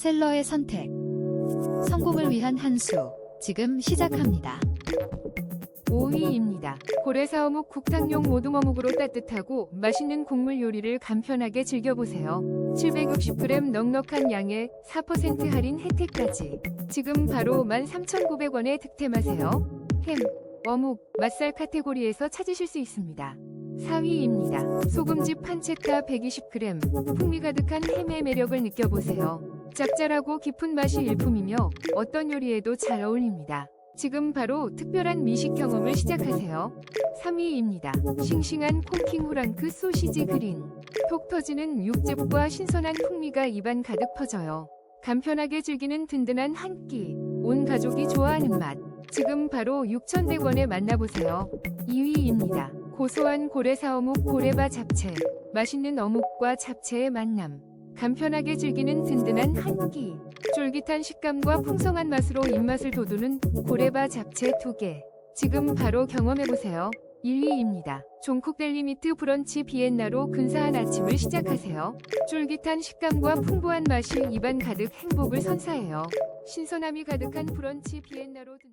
셀러의 선택. 성공을 위한 한 수. 지금 시작합니다. 5위입니다. 고래사 어묵 국탕용 모둠 어묵으로 따뜻하고 맛있는 국물 요리를 간편하게 즐겨보세요. 760g 넉넉한 양에 4% 할인 혜택까지. 지금 바로 13,900원에 득템하세요. 햄, 어묵, 맛살 카테고리에서 찾으실 수 있습니다. 4위입니다. 소금집 판체타 120g. 풍미 가득한 햄의 매력을 느껴보세요. 짭짤하고 깊은 맛이 일품이며 어떤 요리에도 잘 어울립니다. 지금 바로 특별한 미식 경험을 시작하세요. 3위입니다. 싱싱한 콩킹 호랑크 소시지 그린. 톡 터지는 육즙과 신선한 풍미가 입안 가득 퍼져요. 간편하게 즐기는 든든한 한 끼. 온 가족이 좋아하는 맛. 지금 바로 6,100원에 만나보세요. 2위입니다. 고소한 고래사어묵 고래바 잡채. 맛있는 어묵과 잡채의 만남. 간편하게 즐기는 든든한 한 끼. 쫄깃한 식감과 풍성한 맛으로 입맛을 돋우는 고래바 잡채 2개. 지금 바로 경험해보세요. 1위입니다. 종콕 델리미트 브런치 비엔나로 근사한 아침을 시작하세요. 쫄깃한 식감과 풍부한 맛이 입안 가득 행복을 선사해요. 신선함이 가득한 브런치 비엔나로 든...